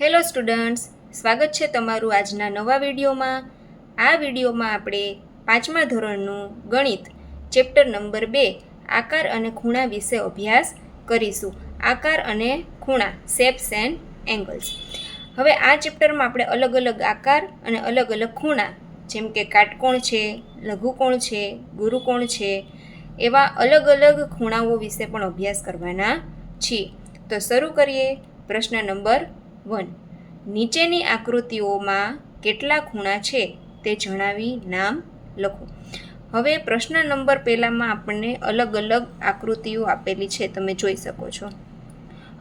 Hello students, સ્વાગત છે તમારું આજના નવા વિડીયોમાં. આ વિડીયોમાં આપણે પાંચમા ધોરણનું ગણિત, ચેપ્ટર નંબર બે, આકાર અને ખૂણા વિશે અભ્યાસ કરીશું. આકાર અને ખૂણા, શેપ્સ એન્ડ એંગલ્સ. હવે આ ચેપ્ટરમાં આપણે અલગ અલગ આકાર અને અલગ અલગ ખૂણા, જેમ કે કાટકોણ છે, લઘુકોણ છે, ગુરુકોણ છે, એવા અલગ અલગ ખૂણાઓ વિશે પણ અભ્યાસ કરવાના છીએ. તો શરૂ કરીએ પ્રશ્ન નંબર વન. નીચેની આકૃતિઓમાં કેટલા ખૂણા છે તે જણાવી નામ લખો. હવે પ્રશ્ન નંબર પહેલામાં આપણને અલગ અલગ આકૃતિઓ આપેલી છે, તમે જોઈ શકો છો.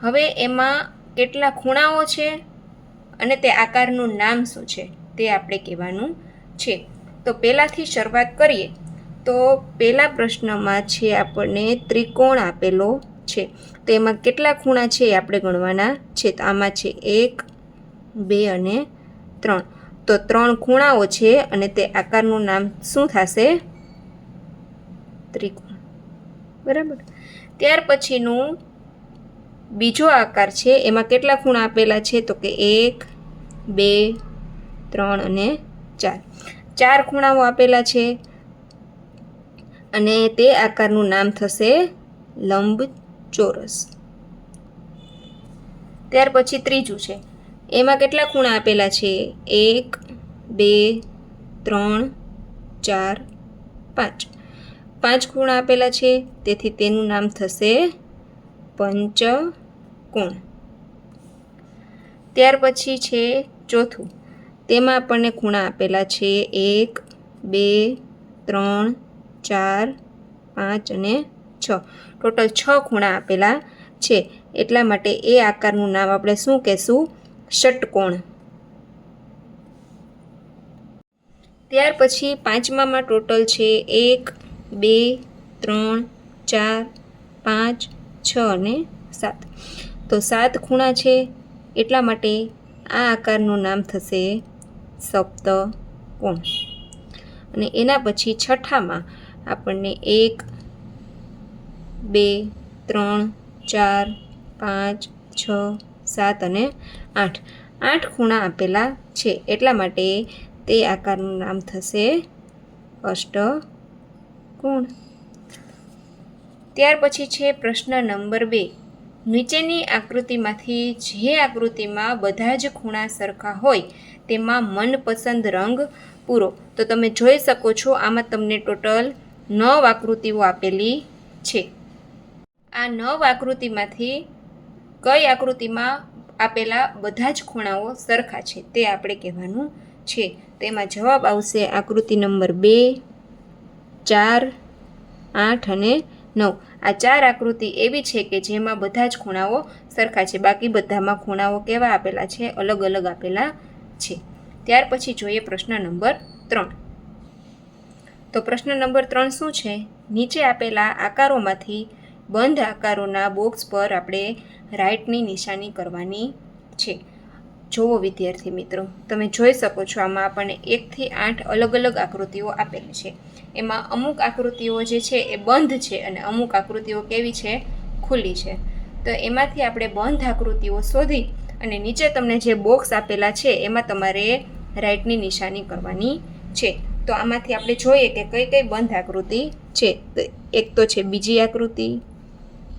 હવે એમાં કેટલા ખૂણાઓ છે અને તે આકારનું નામ શું છે તે આપણે કહેવાનું છે. તો પહેલાંથી શરૂઆત કરીએ. તો પહેલા પ્રશ્નમાં છે આપણને ત્રિકોણ આપેલો છે. તો એમાં કેટલા ખૂણા છે એ આપણે ગણવાના છે. તો આમાં છે એક, બે અને ત્રણ. તો ત્રણ ખૂણાઓ છે અને તે આકારનું નામ શું થશે? ત્રિકોણ. બરાબર? ત્યાર પછીનું બીજો આકાર છે. એમાં કેટલા ખૂણા આપેલા છે? તો કે એક, બે, ત્રણ અને ચાર. ચાર ખૂણાઓ આપેલા છે અને તે આકારનું નામ થશે લંબ ચોરસ. ત્યાર પછી ત્રીજું છે. એમાં કેટલા ખૂણા આપેલા છે? એક, બે, ત્રણ, ચાર, પાંચ. પાંચ ખૂણા આપેલા છે, તેથી તેનું નામ થશે પંચકોણ. ત્યાર પછી છે ચોથું. તેમાં આપણને ખૂણા આપેલા છે એક, બે, ત્રણ, ચાર, પાંચ અને છ. ટોટલ છ ખૂણા આપેલા છે. એટલા માટે એ આકારનું નામ આપણે શું કહેશું? ષટકોણ. ત્યાર પછી પાંચમામાં ટોટલ છે એક, બે, ત્રણ, ચાર, પાંચ, છ અને સાત. તો સાત ખૂણા છે. એટલા માટે આ આકારનું નામ થશે સપ્તકોણ. અને એના પછી છઠ્ઠામાં આપણને એક બે, ત્રણ, ચાર, પાંચ, છ, સાત અને આઠ. આઠ ખૂણા આપેલા છે. એટલા માટે તે આકારનું નામ થશે અષ્ટકોણ. ત્યાર પછી છે પ્રશ્ન નંબર બે. નીચેની આકૃતિમાંથી જે આકૃતિમાં બધા જ ખૂણા સરખા હોય, તેમાં મનપસંદ રંગ પૂરો. તો તમે જોઈ શકો છો, આમાં તમને ટોટલ નવ આકૃતિઓ આપેલી છે. આ નવ આકૃતિમાંથી કઈ આકૃતિમાં આપેલા બધા જ ખૂણાઓ સરખા છે તે આપણે કહેવાનું છે. તેમાં જવાબ આવશે આકૃતિ નંબર બે, ચાર, આઠ અને નવ. આ ચાર આકૃતિ એવી છે કે જેમાં બધા જ ખૂણાઓ સરખા છે. બાકી બધામાં ખૂણાઓ કેવા આપેલા છે? અલગ અલગ આપેલા છે. ત્યાર પછી જોઈએ પ્રશ્ન નંબર ત્રણ. તો પ્રશ્ન નંબર ત્રણ શું છે? નીચે આપેલા આકારોમાંથી બંધ આકારોના બોક્સ પર આપણે રાઇટની નિશાની કરવાની છે. જુઓ વિદ્યાર્થી મિત્રો, તમે જોઈ શકો છો આમાં આપણને એકથી આઠ અલગ અલગ આકૃતિઓ આપેલી છે. એમાં અમુક આકૃતિઓ જે છે એ બંધ છે અને અમુક આકૃતિઓ કેવી છે? ખુલ્લી છે. તો એમાંથી આપણે બંધ આકૃતિઓ શોધી અને નીચે તમને જે બોક્સ આપેલા છે એમાં તમારે રાઇટની નિશાની કરવાની છે. તો આમાંથી આપણે જોઈએ કે કઈ કઈ બંધ આકૃતિ છે. તો એક તો છે બીજી આકૃતિ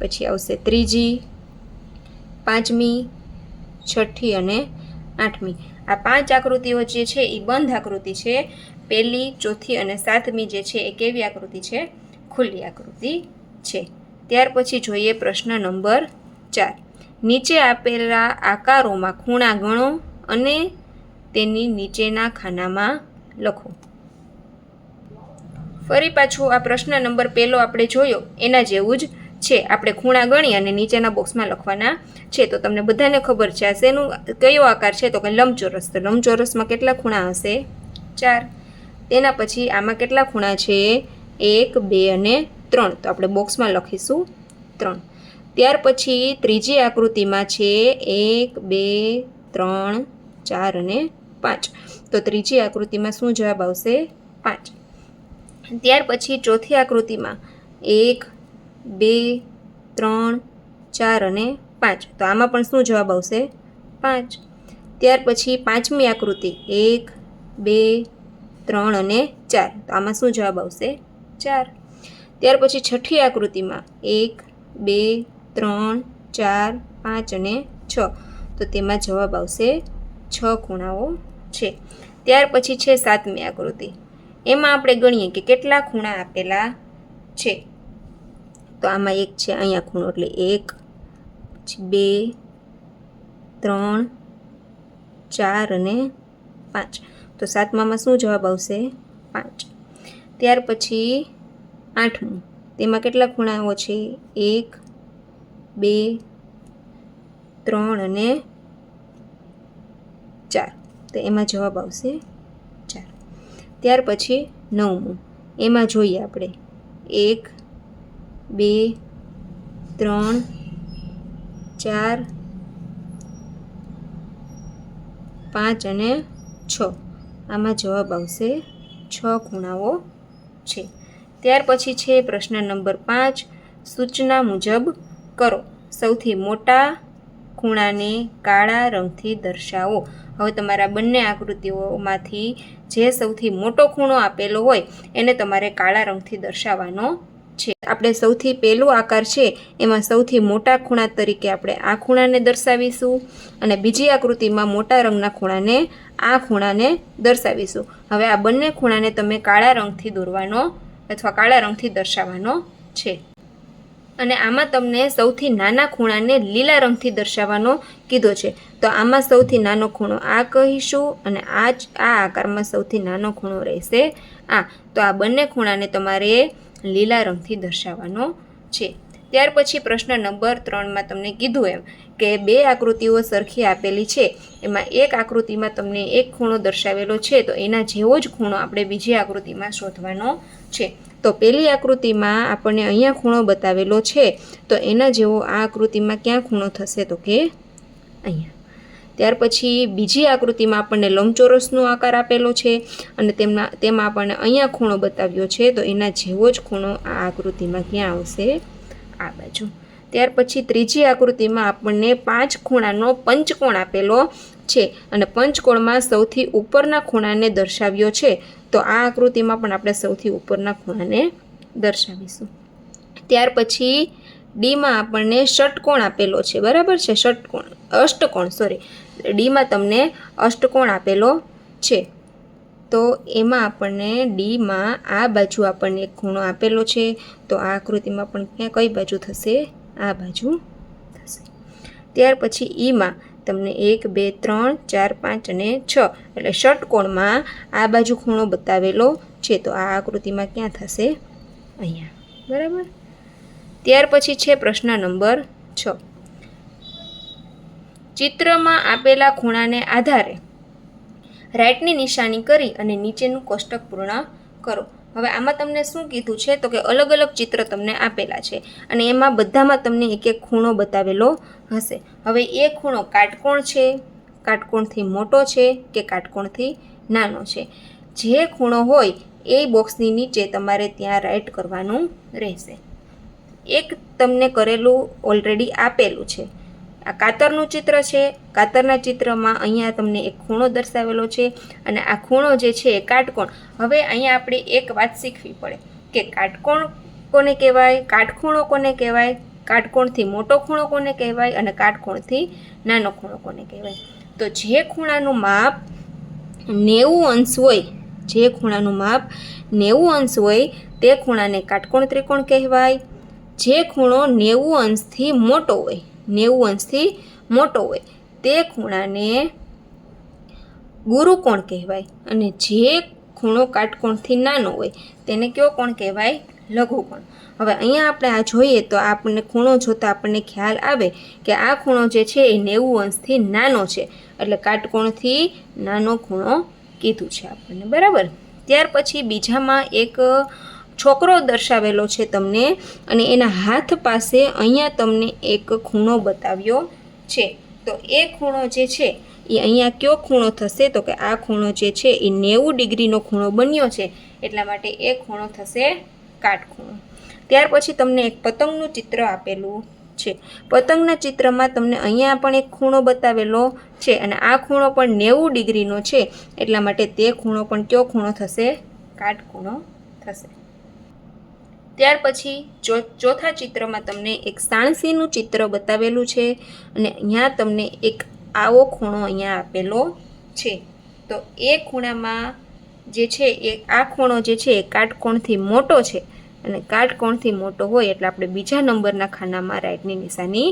પછી આવશે ત્રીજી, પાંચમી, છઠ્ઠી અને આઠમી. આ પાંચ આકૃતિઓ જે છે એ બંધ આકૃતિ છે. પહેલી, ચોથી અને સાતમી જે છે એ કેવી આકૃતિ છે? ખુલ્લી આકૃતિ છે. ત્યાર પછી જોઈએ પ્રશ્ન નંબર ચાર. નીચે આપેલા આકારોમાં ખૂણા ગણો અને તેની નીચેના ખાનામાં લખો. ફરી પાછું આ પ્રશ્ન નંબર પહેલો આપણે જોયો. એના જેવું જ છે, આપણે ખૂણા ગણી અને નીચેના બોક્સમાં લખવાના છે. તો તમને બધાને ખબર છે, આ શેનું, કયો આકાર છે? તો કે લંબચોરસ. તો લંબચોરસમાં કેટલા ખૂણા હશે? ચાર. તેના પછી આમાં કેટલા ખૂણા છે? એક, બે અને ત્રણ. તો આપણે બોક્સમાં લખીશું ત્રણ. ત્યાર પછી ત્રીજી આકૃતિમાં છે, એક, બે, ત્રણ, ચાર અને પાંચ. તો ત્રીજી આકૃતિમાં શું જવાબ આવશે? પાંચ. ત્યાર પછી ચોથી આકૃતિમાં, એક બે, ત્રણ, ચાર અને પાંચ. તો આમાં પણ શું જવાબ આવશે? પાંચ. ત્યાર પછી પાંચમી આકૃતિ. એક, બે, ત્રણ અને ચાર. તો આમાં શું જવાબ આવશે? ચાર. ત્યાર પછી છઠ્ઠી આકૃતિમાં. એક, બે, ત્રણ, ચાર, પાંચ અને છ. તો તેમાં જવાબ આવશે છ ખૂણાઓ છે. ત્યાર પછી છે સાતમી આકૃતિ. એમાં આપણે ગણીએ કે કેટલા ખૂણા આપેલા છે. તો આમાં એક છે અહીંયા ખૂણો, એટલે એક, પછી બે, ત્રણ, ચાર અને પાંચ. તો સાતમામાં શું જવાબ આવશે? પાંચ. ત્યાર પછી આઠમું. તેમાં કેટલા ખૂણાઓ છે? એક, બે, ત્રણ અને ચાર. તો એમાં જવાબ આવશે ચાર. ત્યાર પછી નવમું. એમાં જોઈએ આપણે. એક બે, ત્રણ, ચાર, પાંચ અને છ. આમાં જવાબ આવશે છ ખૂણાઓ છે. ત્યાર પછી છે પ્રશ્ન નંબર પાંચ. સૂચના મુજબ કરો. સૌથી મોટા ખૂણાને કાળા રંગથી દર્શાવો. હવે તમારા બંને આકૃતિઓમાંથી જે સૌથી મોટો ખૂણો આપેલો હોય, એને તમારે કાળા રંગથી દર્શાવવાનો છે. આપણે સૌથી પહેલો આકાર છે, એમાં સૌથી મોટા ખૂણા તરીકે આપણે આ ખૂણાને દર્શાવીશું અને બીજી આકૃતિમાં મોટા રંગના ખૂણાને આ ખૂણાને દર્શાવીશું. હવે આ બંને ખૂણાને તમે કાળા રંગથી દોરવાનો અથવા કાળા રંગથી દર્શાવવાનો છે. અને આમાં તમને સૌથી નાના ખૂણાને લીલા રંગથી દર્શાવવાનો કીધો છે. તો આમાં સૌથી નાનો ખૂણો આ કહીશું અને આ જ આ આકારમાં સૌથી નાનો ખૂણો રહેશે આ. તો આ બંને ખૂણાને તમારે લીલા રંગથી દર્શાવવાનો છે. ત્યાર પછી પ્રશ્ન નંબર ત્રણમાં તમને કીધું એમ કે બે આકૃતિઓ સરખી આપેલી છે. એમાં એક આકૃતિમાં તમને એક ખૂણો દર્શાવેલો છે તો એના જેવો જ ખૂણો આપણે બીજી આકૃતિમાં શોધવાનો છે. તો પેલી આકૃતિમાં આપણને અહીંયા ખૂણો બતાવેલો છે તો એના જેવો આ આકૃતિમાં ક્યાં ખૂણો થશે તો કે અહીંયા. ત્યાર પછી બીજી આકૃતિમાં આપણને લંબચોરસનો આકાર આપેલો છે અને તેમના તેમાં આપણને અહીંયા ખૂણો બતાવ્યો છે, તો એના જેવો જ ખૂણો આ આકૃતિમાં ક્યાં આવશે? આ બાજુ. ત્યાર પછી ત્રીજી આકૃતિમાં આપણને પાંચ ખૂણાનો પંચકોણ આપેલો છે અને પંચકોણમાં સૌથી ઉપરના ખૂણાને દર્શાવ્યો છે. તો આ આકૃતિમાં પણ આપણે સૌથી ઉપરના ખૂણાને દર્શાવીશું. ત્યાર પછી ડીમાં આપણને ષટકોણ આપેલો છે. બરાબર છે? ષટકોણ. અષ્ટકોણ સોરી ડીમાં તમને અષ્ટકોણ આપેલો છે. તો એમાં આપણને ડીમાં આ બાજુ આપણને એક ખૂણો આપેલો છે. તો આ આકૃતિમાં પણ ક્યાં કઈ બાજુ થશે? આ બાજુ થશે. ત્યાર પછી ઈમાં તમને એક, બે, ત્રણ, ચાર, પાંચ અને છ એટલે ષટકોણમાં આ બાજુ ખૂણો બતાવેલો છે. તો આ આકૃતિમાં ક્યાં થશે? અહીંયા. બરાબર? ત્યાર પછી છે પ્રશ્ન નંબર છ. ચિત્રમાં આપેલા ખૂણાને આધારે રાઇટની નિશાની કરી અને નીચેનું કોષ્ટક પૂર્ણ કરો. હવે આમાં તમને શું કીધું છે? તો કે અલગ અલગ ચિત્ર તમને આપેલા છે અને એમાં બધામાં તમને એક એક ખૂણો બતાવેલો હશે. હવે એ ખૂણો કાટકોણ છે? કાટકોણથી મોટો છે કે કાટકોણથી નાનો છે? જે ખૂણો હોય એ બોક્સની નીચે તમારે ત્યાં રાઇટ કરવાનું રહેશે. એક તમને કરેલું ઓલરેડી આપેલું છે. આ કાતરનું ચિત્ર છે. કાતરના ચિત્રમાં અહીંયા તમને એક ખૂણો દર્શાવેલો છે અને આ ખૂણો જે છે એ કાટકોણ. હવે અહીંયા આપણે એક વાત શીખવી પડે કે કાટકોણ કોને કહેવાય? કાટખૂણો કોને કહેવાય? કાટકોણથી મોટો ખૂણો કોને કહેવાય અને કાટકોણથી નાનો ખૂણો કોને કહેવાય? તો જે ખૂણાનું માપ નેવું અંશ હોય, જે ખૂણાનું માપ નેવું અંશ હોય, તે ખૂણાને કાટકોણ ત્રિકોણ કહેવાય. જે ખૂણો નેવું અંશથી મોટો હોય નેવું અંશથી મોટો હોય. તે ખૂણાને ગુરુકોણ કહેવાય અને જે ખૂણો કાટકોણથી નાનો હોય તેને કયો કોણ કહેવાય? લઘુકોણ. હવે અહીંયા આપણે આ જોઈએ તો આપણને ખૂણો જોતાં આપણને ખ્યાલ આવે કે આ ખૂણો જે છે એ નેવું અંશથી નાનો છે. એટલે કાટકોણથી નાનો ખૂણો કીધું છે આપણને. બરાબર? ત્યાર પછી બીજામાં એક છોકરો દર્શાવેલો છે તમને અને એના હાથ પાસે અહીંયા તમને એક ખૂણો બતાવ્યો છે. તો એ ખૂણો જે છે, એ અહીંયા કયો ખૂણો થશે? તો કે આ ખૂણો જે છે, એ નેવું ડિગ્રીનો ખૂણો બન્યો છે. એટલા માટે એ ખૂણો થશે કાટખૂણો. ત્યાર પછી તમને એક પતંગનું ચિત્ર આપેલું છે. પતંગના ચિત્રમાં તમને અહીંયા પણ એક ખૂણો બતાવેલો છે અને આ ખૂણો પણ નેવું ડિગ્રીનો છે. એટલા માટે તે ખૂણો પણ કયો ખૂણો થશે? કાટખૂણો થશે. ત્યાર પછી ચો ચોથા ચિત્રમાં તમને એક સાણસીનું ચિત્ર બતાવેલું છે અને અહીંયા તમને એક આવો ખૂણો અહીંયા આપેલો છે. તો એ ખૂણામાં જે છે એ, આ ખૂણો જે છે એ કાટકોણથી મોટો છે અને કાટકોણથી મોટો હોય એટલે આપણે બીજા નંબરના ખાનામાં રાઈટની નિશાની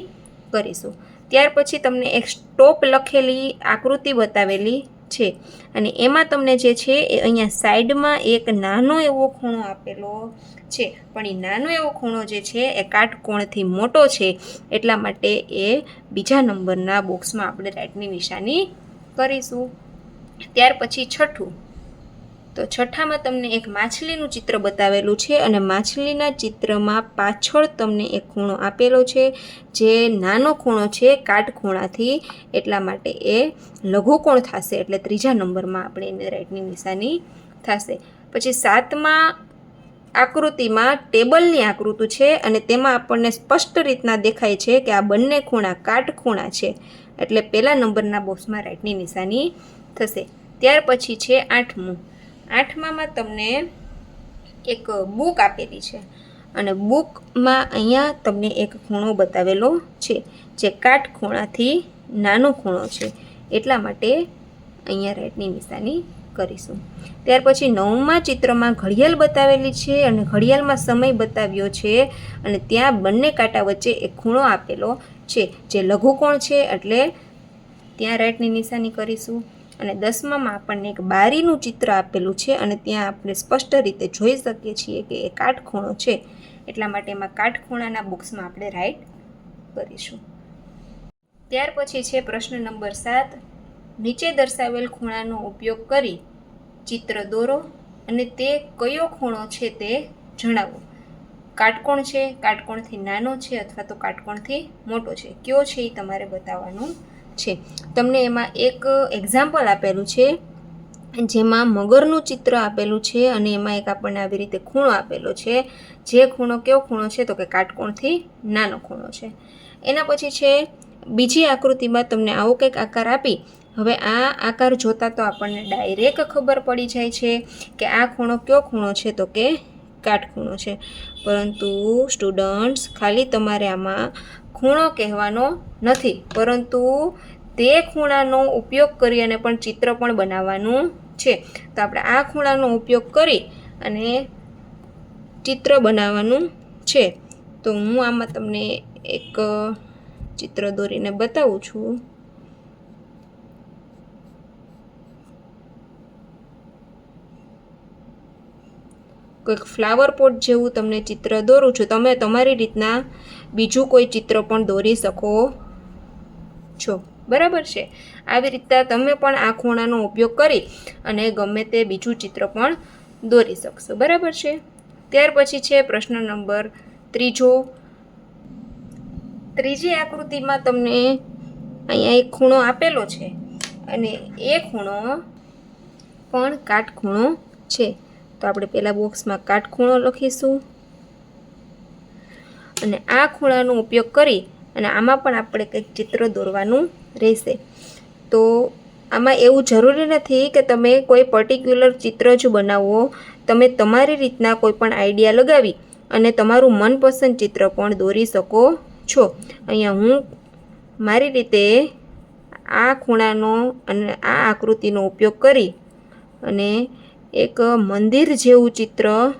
કરીશું. ત્યાર પછી તમને એક સ્ટોપ લખેલી આકૃતિ બતાવેલી છે. અને એમાં તમને જે છે એ અહીંયા સાઈડમાં એક નાનો એવો ખૂણો આપેલો છે. પણ એ નાનો એવો ખૂણો જે છે એ કાટકોણથી મોટો છે. એટલા માટે એ બીજા નંબરના બોક્સમાં આપણે રાઈટની નિશાની કરીશું. ત્યાર પછી છઠ્ઠું. તો છઠ્ઠામાં તમને એક માછલીનું ચિત્ર બતાવેલું છે અને માછલીના ચિત્રમાં પાછળ તમને એક ખૂણો આપેલો છે, જે નાનો ખૂણો છે કાટખૂણાથી. એટલા માટે એ લઘુકોણ થશે? એટલે ત્રીજા નંબરમાં આપણે એને રાઈટની નિશાની થશે. પછી સાતમા આકૃતિમાં ટેબલની આકૃતિ છે અને તેમાં આપણને સ્પષ્ટ રીતના દેખાય છે કે આ બંને ખૂણા કાટખૂણા છે. એટલે પહેલા નંબરના બોક્સમાં રાઈટની નિશાની થશે. ત્યાર પછી છે આઠમું. આઠમામાં તમને એક બુક આપેલી છે. અને બુકમાં અહીંયા તમને એક ખૂણો બતાવેલો છે, જે કાટખૂણાથી નાનો ખૂણો છે. એટલા માટે અહીંયા રાઈટની નિશાની કરીશું. ત્યાર પછી નવમા ચિત્રમાં ઘડિયાળ બતાવેલી છે અને ઘડિયાળમાં સમય બતાવ્યો છે અને ત્યાં બંને કાંટા વચ્ચે એક ખૂણો આપેલો છે, જે લઘુકોણ છે એટલે ત્યાં રાઈટની નિશાની કરીશું. અને દસમામાં આપણને એક બારીનું ચિત્ર આપેલું છે અને ત્યાં આપણે સ્પષ્ટ રીતે જોઈ શકીએ છીએ કે એ કાટખૂણો છે. એટલા માટે એમાં કાટખૂણાના બુક્સમાં આપણે રાઈટ કરીશું. ત્યાર પછી છે પ્રશ્ન નંબર સાત. નીચે દર્શાવેલ ખૂણાનો ઉપયોગ કરી ચિત્ર દોરો અને તે કયો ખૂણો છે તે જણાવો. કાટકોણ છે, કાટકોણથી નાનો છે અથવા તો કાટકોણથી મોટો છે. કયો છે એ તમારે બતાવવાનું છે. તમને એમાં એક એક્ઝામ્પલ આપેલું છે, જેમાં મગરનું ચિત્ર આપેલું છે અને એમાં એક આપણને આવી રીતે ખૂણો આપેલો છે. જે ખૂણો કેવો ખૂણો છે તો કે કાટકોણથી નાનો ખૂણો છે. એના પછી છે, બીજી આકૃતિમાં તમને આવો કંઈક આકાર આપી, હવે આ આકાર જોતાં તો આપણને ડાયરેક્ટ ખબર પડી જાય છે કે આ ખૂણો કયો ખૂણો છે તો કે કાટખૂણો છે. પરંતુ સ્ટુડન્ટ્સ ખાલી તમારે આમાં ખૂણો કહેવાનો નથી. પરંતુ તે ખૂણાનો ઉપયોગ કરી અને પણ ચિત્ર પણ બનાવવાનું છે. તો આપણે આ ખૂણાનો ઉપયોગ કરી અને ચિત્ર બનાવવાનું છે. તો હું આમાં તમને એક ચિત્ર દોરીને બતાવું છું. કોઈક ફ્લાવર પોટ જેવું તમને ચિત્ર દોરું છું. તમે તમારી રીતના બીજું કોઈ ચિત્ર પણ દોરી શકો છો. બરાબર છે? આવી રીતના તમે પણ આ ખૂણાનો ઉપયોગ કરી અને ગમે તે બીજું ચિત્ર પણ દોરી શકશો. બરાબર છે? ત્યાર પછી છે પ્રશ્ન નંબર ત્રીજો. ત્રીજી આકૃતિમાં તમને અહીંયા એક ખૂણો આપેલો છે અને એ ખૂણો પણ કાટખૂણો છે. તો આપણે પહેલાં બોક્સમાં કાટખૂણો લખીશું. અને આ ખૂણાનો ઉપયોગ કરી અને આમાં પણ આપણે કંઈક ચિત્ર દોરવાનું રહેશે. તો આમાં એવું જરૂરી નથી કે તમે કોઈ પર્ટિક્યુલર ચિત્ર જ બનાવો. તમે તમારી રીતના કોઈ પણ આઈડિયા લગાવી અને તમારું મનપસંદ ચિત્ર પણ દોરી શકો છો. અહીંયા હું મારી રીતે આ ખૂણાનો અને આ આકૃતિનો ઉપયોગ કરી અને એક મંદિર જેવું ચિત્ર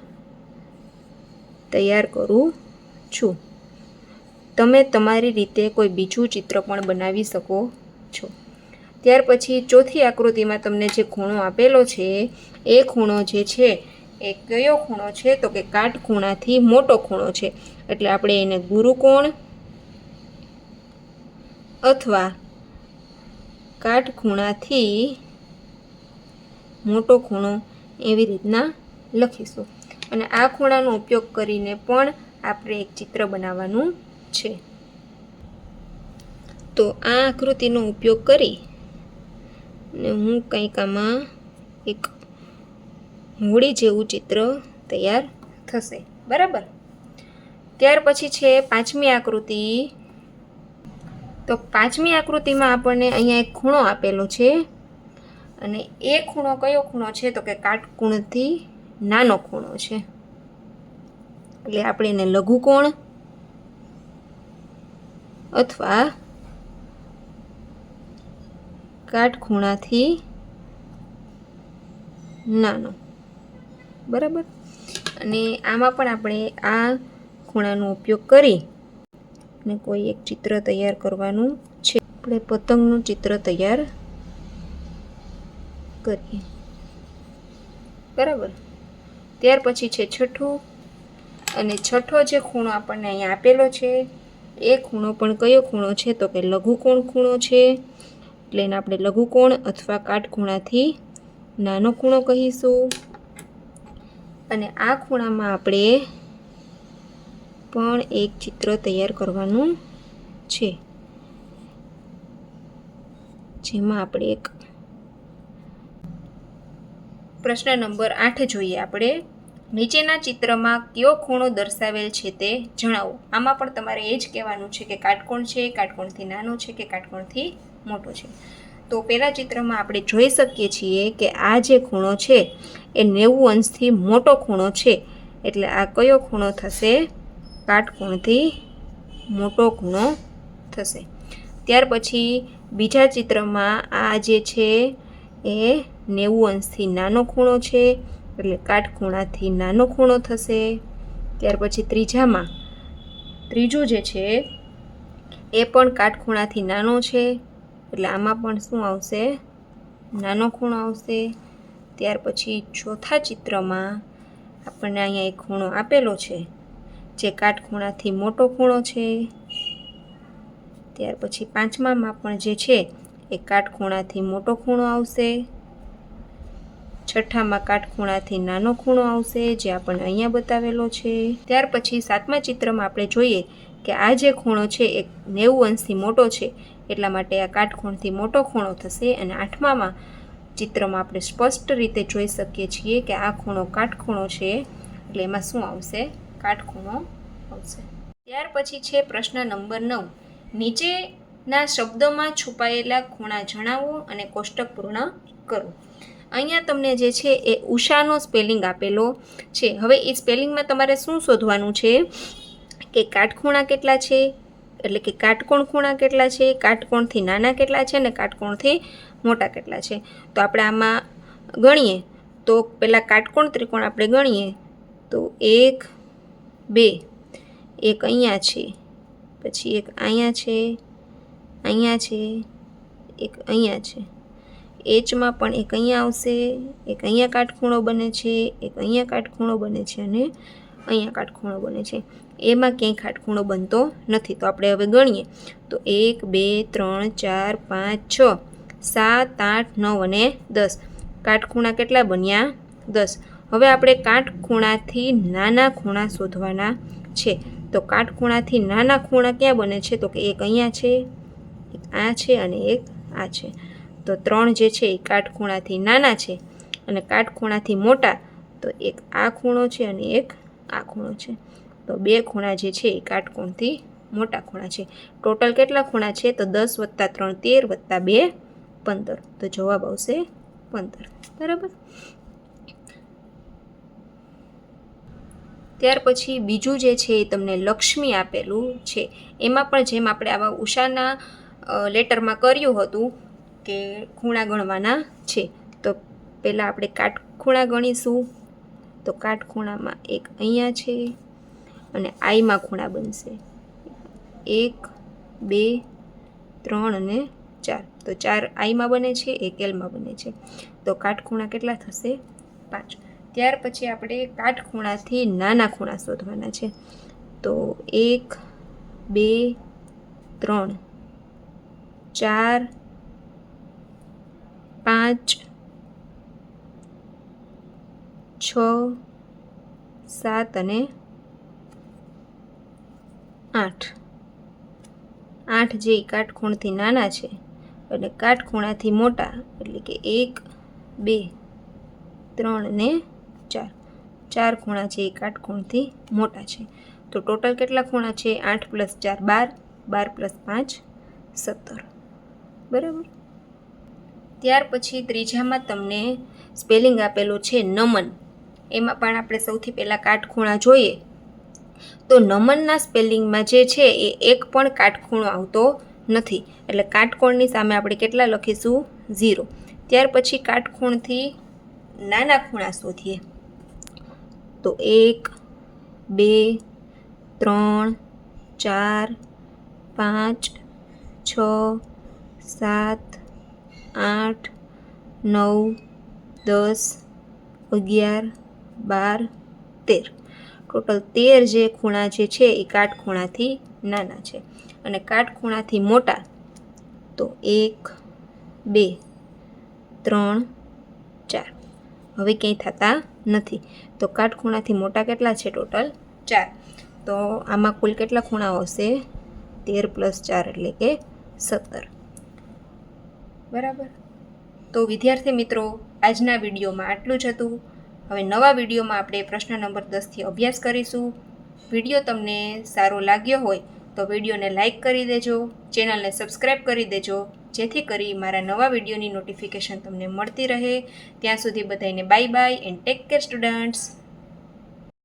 તૈયાર કરું છું. તમે તમારી રીતે કોઈ બીજું ચિત્ર પણ બનાવી શકો છો. ત્યાર પછી ચોથી આકૃતિમાં તમને જે ખૂણો આપેલો છે, એ ખૂણો જે છે, એ કયો ખૂણો છે? તો કે કાટખૂણાથી મોટો ખૂણો છે. એટલે આપણે એને ગુરુકોણ અથવા કાટખૂણાથી મોટો ખૂણો એવી રીતના લખીશું. અને આ ખૂણાનો ઉપયોગ કરીને પણ આપણે એક ચિત્ર બનાવવાનું છે. તો આ આકૃતિનો ઉપયોગ કરી ને હું કંઈક આમાં એક હોળી જેવું ચિત્ર તૈયાર થશે. બરાબર? ત્યાર પછી છે પાંચમી આકૃતિ. તો પાંચમી આકૃતિમાં આપણને અહીંયા એક ખૂણો આપેલો છે. અને એ ખૂણો કયો ખૂણો છે? તો કે કાટકોણથી નાનો ખૂણો છે. એટલે આપણે એને લઘુકોણ અથવા કાટખૂણાથી નાનો. બરાબર? અને આમાં પણ આપણે આ ખૂણાનો ઉપયોગ કરી અને કોઈ એક ચિત્ર તૈયાર કરવાનું છે. આપણે પતંગનું ચિત્ર તૈયાર કરીએ. બરાબર? ત્યાર પછી છે છઠ્ઠું. અને છઠ્ઠો જે ખૂણો આપણને અહીંયા આપેલો છે, એ ખૂણો પણ કયો ખૂણો છે? તો કે લઘુકોણ ખૂણો છે. એટલે એને આપણે લઘુકોણ અથવા કાટખૂણાથી નાનો ખૂણો કહીશું. અને આ ખૂણામાં આપણે પણ એક ચિત્ર તૈયાર કરવાનું છે. જેમાં આપણે એક પ્રશ્ન નંબર આઠ જોઈએ આપણે. નીચેના ચિત્રમાં કયો ખૂણો દર્શાવેલ છે તે જણાવો. આમાં પણ તમારે એ જ કહેવાનું છે કે કાટકોણ છે, કાટકોણથી નાનો છે કે કાટકોણથી મોટો છે. તો પહેલાં ચિત્રમાં આપણે જોઈ શકીએ છીએ કે આ જે ખૂણો છે એ નેવું અંશથી મોટો ખૂણો છે. એટલે આ કયો ખૂણો થશે? કાટકોણથી મોટો ખૂણો થશે. ત્યાર પછી બીજા ચિત્રમાં આ જે છે એ નેવું અંશથી નાનો ખૂણો છે, એટલે કાટખૂણાથી નાનો ખૂણો થશે. ત્યાર પછી ત્રીજામાં, ત્રીજું જે છે, એ પણ કાટખૂણાથી નાનો છે, એટલે આમાં પણ શું આવશે? નાનો ખૂણો આવશે. ત્યાર પછી ચોથા ચિત્રમાં આપણને અહીંયા એક ખૂણો આપેલો છે, જે કાટખૂણાથી મોટો ખૂણો છે. ત્યાર પછી પાંચમામાં પણ જે છે, એ કાટખૂણાથી મોટો ખૂણો આવશે. છઠ્ઠામાં કાટખૂણાથી નાનો ખૂણો આવશે, જે આપણને અહીંયા બતાવેલો છે. ત્યાર પછી સાતમા ચિત્રમાં આપણે જોઈએ કે આ જે ખૂણો છે એ નેવું અંશથી મોટો છે, એટલા માટે આ કાટખૂણથી મોટો ખૂણો થશે અને આઠમામાં ચિત્રમાં આપણે સ્પષ્ટ રીતે જોઈ શકીએ છીએ કે આ ખૂણો કાટખૂણો છે, એટલે એમાં શું આવશે? કાટખૂણો આવશે. ત્યાર પછી છે પ્રશ્ન નંબર નવ. નીચેના શબ્દોમાં છુપાયેલા ખૂણા જણાવો અને કોષ્ટક પૂર્ણ કરો. અહીંયા તમને જે છે એ ઉષાનો સ્પેલિંગ આપેલો છે. હવે એ સ્પેલિંગમાં તમારે શું શોધવાનું છે? કે કાટખૂણા કેટલા છે? એટલે કે કાટકોણ ખૂણા કેટલા છે? કાટકોણથી નાના કેટલા છે અને કાટકોણથી મોટા કેટલા છે? તો આપણે આમાં ગણીએ. તો પહેલાં કાટકોણ ત્રિકોણ આપણે ગણીએ. તો એક, બે, એક અહીંયા છે, પછી એક અહીંયા છે અહીંયા છે, એક અહીંયા છે. એચમાં પણ એક અહીંયા આવશે, એક અહીંયા કાટખૂણો બને છે, એક અહીંયા કાટખૂણો બને છે અને અહીંયા કાટખૂણો બને છે. એમાં ક્યાંય કાટખૂણો બનતો નથી. તો આપણે હવે ગણીએ. તો એક, બે, ત્રણ, ચાર, પાંચ, છ, સાત, આઠ, નવ અને દસ. કાટખૂણા કેટલા બન્યા? દસ. હવે આપણે કાટખૂણાથી નાના ખૂણા શોધવાના છે. તો કાટખૂણાથી નાના ખૂણા ક્યાં બને છે? તો કે એક અહીંયા છે આ છે અને એક આ છે. તો ત્રણ જે છે એ કાટખૂણાથી નાના છે અને કાટખૂણાથી મોટા, તો એક આ ખૂણો છે અને એક આ ખૂણો છે. તો બે ખૂણા જે છે એ કાટકોણથી મોટા ખૂણા છે. ટોટલ કેટલા ખૂણા છે? તો દસ વત્તા ત્રણ તેર વત્તા બે પંદર. તો જવાબ આવશે પંદર. બરાબર? ત્યાર પછી બીજું જે છે એ તમને લક્ષ્મી આપેલું છે. એમાં પણ જેમ આપણે આવા ઉષાના લેટરમાં કર્યું હતું કે ખૂણા ગણવાના છે. તો પહેલાં આપણે કાટખૂણા ગણીશું. તો કાટખૂણામાં એક અહીંયા છે અને આઈમાં ખૂણા બનશે. એક, બે, ત્રણ અને ચાર. તો ચાર આઈમાં બને છે, એક એલમાં બને છે. તો કાટખૂણા કેટલા થશે? પાંચ. ત્યાર પછી આપણે કાટખૂણાથી નાના ખૂણા શોધવાના છે. તો એક, બે, ત્રણ, ચાર પાંચ, છ, સાત અને આઠ. આઠ જે કાટખૂણથી નાના છે અને કાટખૂણાથી મોટા, એટલે કે એક, બે, ત્રણ ને ચાર. ચાર ખૂણા છે એ કાટખૂણથી મોટા છે. તો ટોટલ કેટલા ખૂણા છે? આઠ પ્લસ ચાર બાર બાર પ્લસ પાંચ, સત્તર. બરાબર? ત્યાર પછી ત્રીજામાં તમને સ્પેલિંગ આપેલો છે નમન. એમાં પણ આપણે સૌથી પહેલાં કાટખૂણા જોઈએ. તો નમનના સ્પેલિંગમાં જે છે એ એક પણ કાટખૂણો આવતો નથી. એટલે કાટકોણની સામે આપણે કેટલા લખીશું? ઝીરો. ત્યાર પછી કાટખૂણથી નાના ખૂણા શોધીએ. તો એક, બે, ત્રણ, ચાર, પાંચ, છ, સાત આઠ, નવ, દસ, અગિયાર, બાર, તેર. ટોટલ તેર જે ખૂણા જે છે એ કાટખૂણાથી નાના છે. અને કાટખૂણાથી મોટા તો એક, બે, ત્રણ, ચાર. હવે ક્યાંય થતા નથી. તો કાટખૂણાથી મોટા કેટલા છે ટોટલ? ચાર. તો આમાં કુલ કેટલા ખૂણાઓ હશે? તેર પ્લસ ચાર એટલે કે સત્તર. બરાબર? તો વિદ્યાર્થી મિત્રો, આજના વિડીયોમાં આટલું જ હતું. હવે નવા વિડીયોમાં આપણે પ્રશ્ન નંબર દસથી અભ્યાસ કરીશું. વીડિયો તમને સારો લાગ્યો હોય તો વિડીયોને લાઇક કરી દેજો, ચેનલને સબસ્ક્રાઈબ કરી દેજો, જેથી કરી મારા નવા વિડીયોની નોટિફિકેશન તમને મળતી રહે. ત્યાં સુધી બધાને bye bye and take care students.